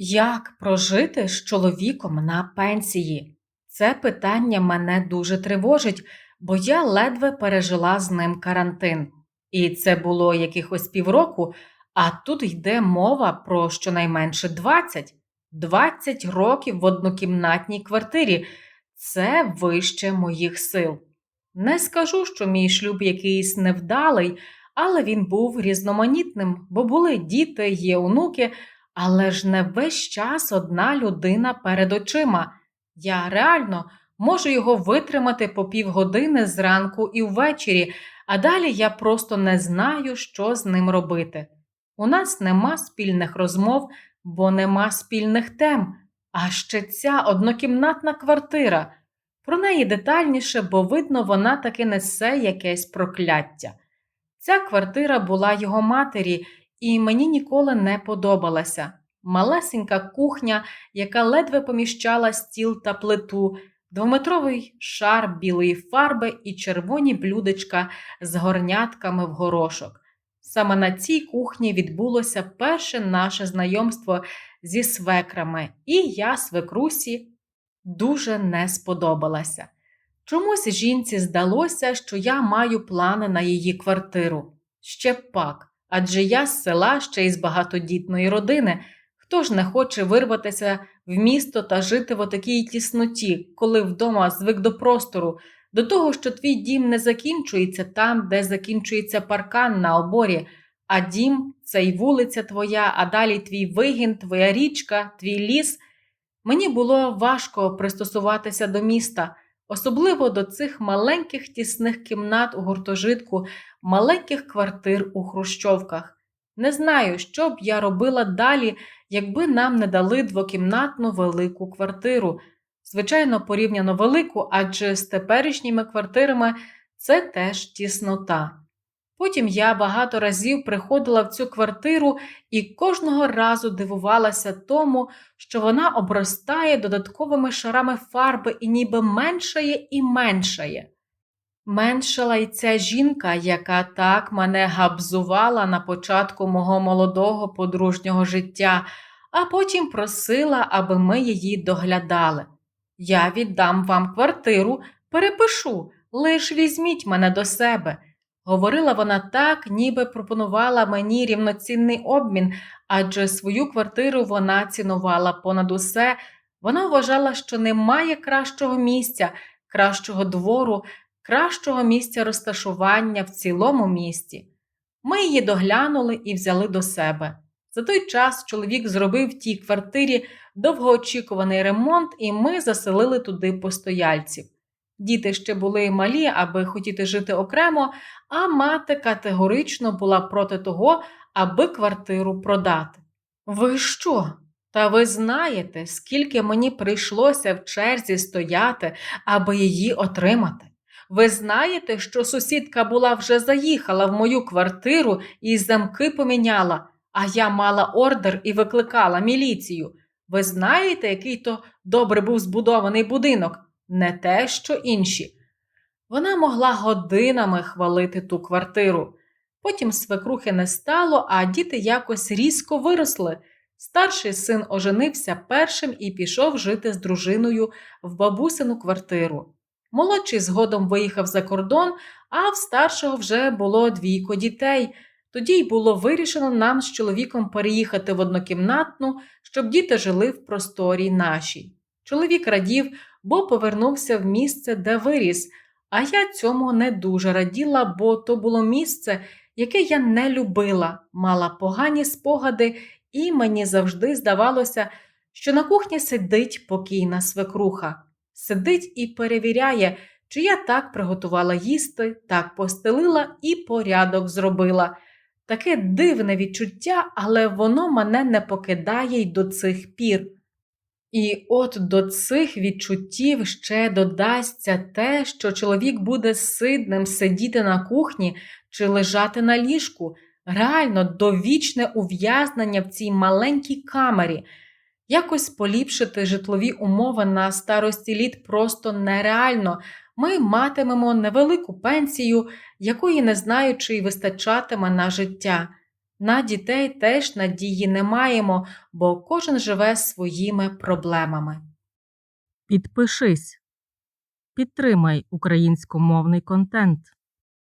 Як прожити з чоловіком на пенсії? Це питання мене дуже тривожить, бо я ледве пережила з ним карантин. І це було якихось півроку, а тут йде мова про щонайменше 20. 20 років в однокімнатній квартирі. Це вище моїх сил. Не скажу, що мій шлюб якийсь невдалий, але він був різноманітним, бо були діти, є онуки, але ж не весь час одна людина перед очима. Я реально можу його витримати по півгодини зранку і ввечері, а далі я просто не знаю, що з ним робити. У нас нема спільних розмов, бо нема спільних тем. А ще ця однокімнатна квартира. Про неї детальніше, бо видно, вона таки несе якесь прокляття. Ця квартира була його матері, і мені ніколи не подобалася. Малесенька кухня, яка ледве поміщала стіл та плиту, двометровий шар білої фарби і червоні блюдечка з горнятками в горошок. Саме на цій кухні відбулося перше наше знайомство зі свекрами, і я свекрусі дуже не сподобалася. Чомусь жінці здалося, що я маю плани на її квартиру. Ще пак, адже я з села ще й з багатодітної родини. Хто ж не хоче вирватися в місто та жити в отакій тісноті, коли вдома звик до простору, до того, що твій дім не закінчується там, де закінчується паркан на оборі, а дім це й вулиця твоя, а далі твій вигін, твоя річка, твій ліс. Мені було важко пристосуватися до міста, особливо до цих маленьких тісних кімнат у гуртожитку, маленьких квартир у хрущовках. Не знаю, що б я робила далі, якби нам не дали двокімнатну велику квартиру. Звичайно, порівняно велику, адже з теперішніми квартирами це теж тіснота. Потім я багато разів приходила в цю квартиру і кожного разу дивувалася тому, що вона обростає додатковими шарами фарби і ніби меншає і меншає. Меншала й ця жінка, яка так мене габзувала на початку мого молодого подружнього життя, а потім просила, аби ми її доглядали. Я віддам вам квартиру, перепишу, лиш візьміть мене до себе. Говорила вона так, ніби пропонувала мені рівноцінний обмін, адже свою квартиру вона цінувала понад усе. Вона вважала, що немає кращого місця, кращого двору, кращого місця розташування в цілому місті. Ми її доглянули і взяли до себе. За той час чоловік зробив в тій квартирі довгоочікуваний ремонт, і ми заселили туди постояльців. Діти ще були малі, аби хотіти жити окремо, а мати категорично була проти того, аби квартиру продати. Ви що? Та ви знаєте, скільки мені прийшлося в черзі стояти, аби її отримати? Ви знаєте, що сусідка була вже заїхала в мою квартиру і замки поміняла, а я мала ордер і викликала міліцію. Ви знаєте, який то добре був збудований будинок? не те, що інші. Вона могла годинами хвалити ту квартиру. Потім свекрухи не стало, а діти якось різко виросли. Старший син оженився першим і пішов жити з дружиною в бабусину квартиру. Молодший згодом виїхав за кордон, а в старшого вже було двійко дітей. Тоді й було вирішено нам з чоловіком переїхати в однокімнатну, щоб діти жили в просторі нашій. Чоловік радів, бо повернувся в місце, де виріс, а я цьому не дуже раділа, бо то було місце, яке я не любила, мала погані спогади, і мені завжди здавалося, що на кухні сидить покійна свекруха, сидить і перевіряє, чи я так приготувала їсти, так постелила і порядок зробила. Таке дивне відчуття, але воно мене не покидає й до цих пір. І от до цих відчуттів ще додасться те, що чоловік буде сидним сидіти на кухні чи лежати на ліжку, реально довічне ув'язнення в цій маленькій камері. Якось поліпшити житлові умови на старості літ просто нереально. Ми матимемо невелику пенсію, якої не знаю, чи й вистачатиме на життя. На дітей теж надії не маємо, бо кожен живе своїми проблемами. Підпишись. Підтримай українськомовний контент.